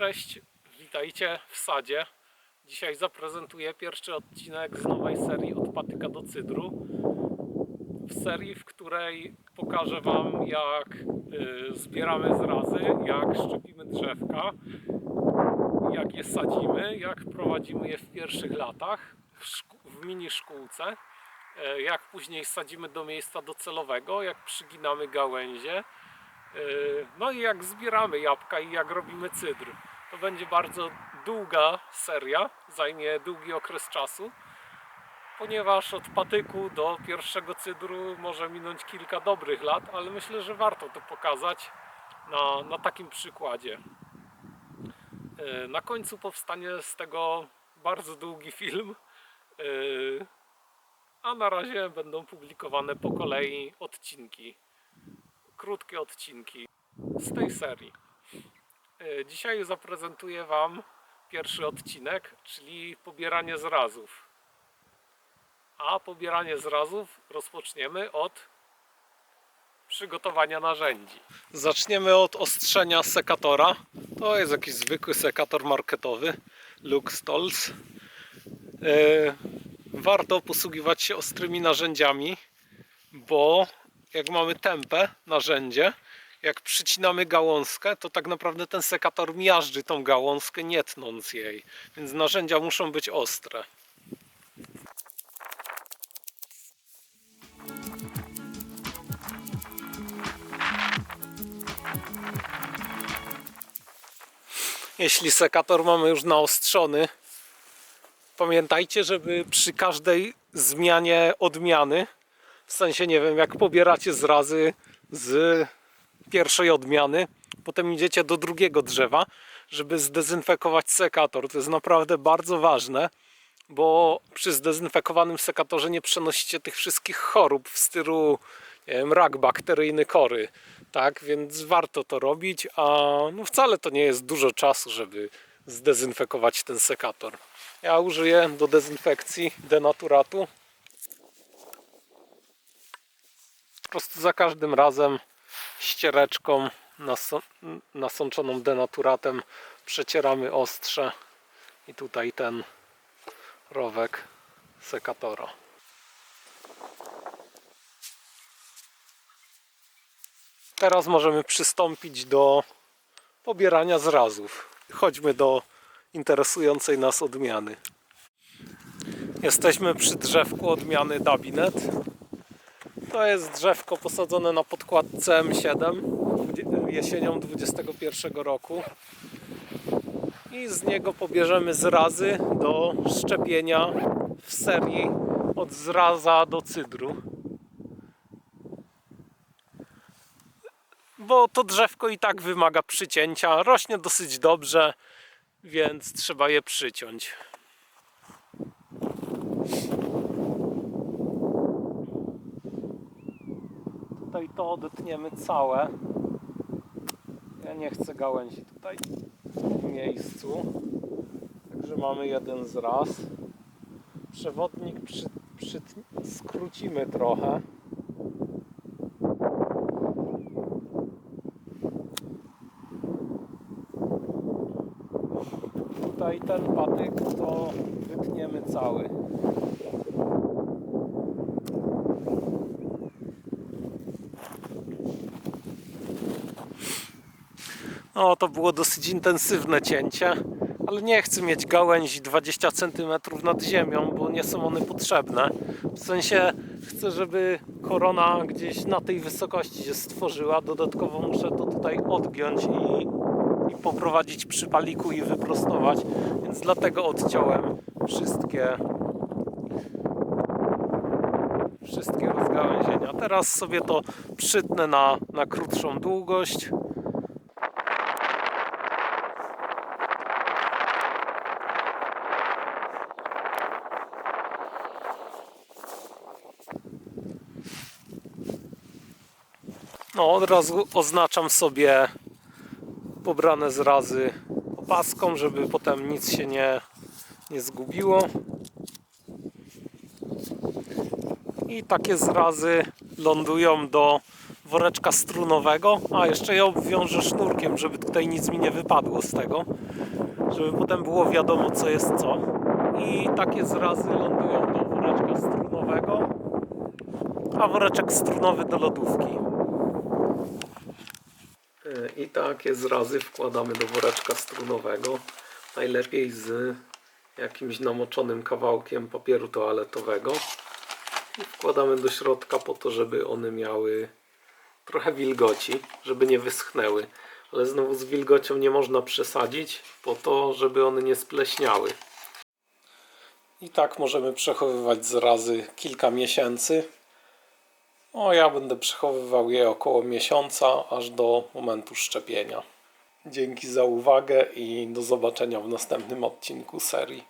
Cześć, witajcie w sadzie. Dzisiaj zaprezentuję pierwszy odcinek z nowej serii Od patyka do cydru. W serii, w której pokażę Wam jak y, zbieramy zrazy, jak szczepimy drzewka, jak je sadzimy, jak prowadzimy je w pierwszych latach w, w mini szkółce, e, jak później sadzimy do miejsca docelowego, jak przyginamy gałęzie, Yy, No i jak zbieramy jabłka i jak robimy cydr. To będzie bardzo długa seria, zajmie długi okres czasu, ponieważ od patyku do pierwszego cydru może minąć kilka dobrych lat, ale myślę, że warto to pokazać na, na takim przykładzie. Yy, Na końcu powstanie z tego bardzo długi film, yy, a na razie będą publikowane po kolei odcinki krótkie odcinki z tej serii. E, Dzisiaj zaprezentuję Wam pierwszy odcinek, czyli pobieranie zrazów. A pobieranie zrazów rozpoczniemy od przygotowania narzędzi. Zaczniemy od ostrzenia sekatora. To jest jakiś zwykły sekator marketowy Lux Tools. E, Warto posługiwać się ostrymi narzędziami, bo jak mamy tempę, narzędzie, jak przycinamy gałązkę, to tak naprawdę ten sekator miażdży tą gałązkę, nie tnąc jej. Więc narzędzia muszą być ostre. Jeśli sekator mamy już naostrzony, pamiętajcie, żeby przy każdej zmianie odmiany w sensie, nie wiem, jak pobieracie zrazy z pierwszej odmiany, potem idziecie do drugiego drzewa, żeby zdezynfekować sekator. To jest naprawdę bardzo ważne, bo przy zdezynfekowanym sekatorze nie przenosicie tych wszystkich chorób w stylu nie wiem, rak bakteryjny kory. Tak, więc warto to robić, a no wcale to nie jest dużo czasu, żeby zdezynfekować ten sekator. Ja użyję do dezynfekcji denaturatu po prostu za każdym razem ściereczką nasączoną denaturatem przecieramy ostrze i tutaj ten rowek sekatora. Teraz możemy przystąpić do pobierania zrazów. Chodźmy do interesującej nas odmiany. Jesteśmy przy drzewku odmiany Dabinet. To jest drzewko posadzone na podkładce M7 jesienią 21 roku. I z niego pobierzemy zrazy do szczepienia w serii od zraza do cydru. Bo to drzewko i tak wymaga przycięcia. Rośnie dosyć dobrze, więc trzeba je przyciąć. Tutaj to odetniemy całe. Ja nie chcę gałęzi tutaj w miejscu. Także mamy jeden zraz. Przewodnik przy, przy, skrócimy trochę. Tutaj ten patyk to wytniemy cały. No to było dosyć intensywne cięcie, ale nie chcę mieć gałęzi 20 cm nad ziemią, bo nie są one potrzebne. W sensie chcę, żeby korona gdzieś na tej wysokości się stworzyła. Dodatkowo muszę to tutaj odgiąć i, i poprowadzić przy paliku i wyprostować, więc dlatego odciąłem wszystkie wszystkie rozgałęzienia. Teraz sobie to przytnę na, na krótszą długość. No, od razu oznaczam sobie pobrane zrazy opaską, żeby potem nic się nie, nie zgubiło. I takie zrazy lądują do woreczka strunowego. A jeszcze je obwiążę sznurkiem, żeby tutaj nic mi nie wypadło z tego. żeby potem było wiadomo co jest co. I takie zrazy lądują do woreczka strunowego, a woreczek strunowy do lodówki. I takie zrazy wkładamy do woreczka strunowego. Najlepiej z jakimś namoczonym kawałkiem papieru toaletowego. I wkładamy do środka po to, żeby one miały trochę wilgoci, żeby nie wyschnęły. Ale znowu z wilgocią nie można przesadzić, po to, żeby one nie spleśniały. I tak możemy przechowywać zrazy kilka miesięcy. O, ja będę przechowywał je około miesiąca, aż do momentu szczepienia. Dzięki za uwagę i do zobaczenia w następnym odcinku serii.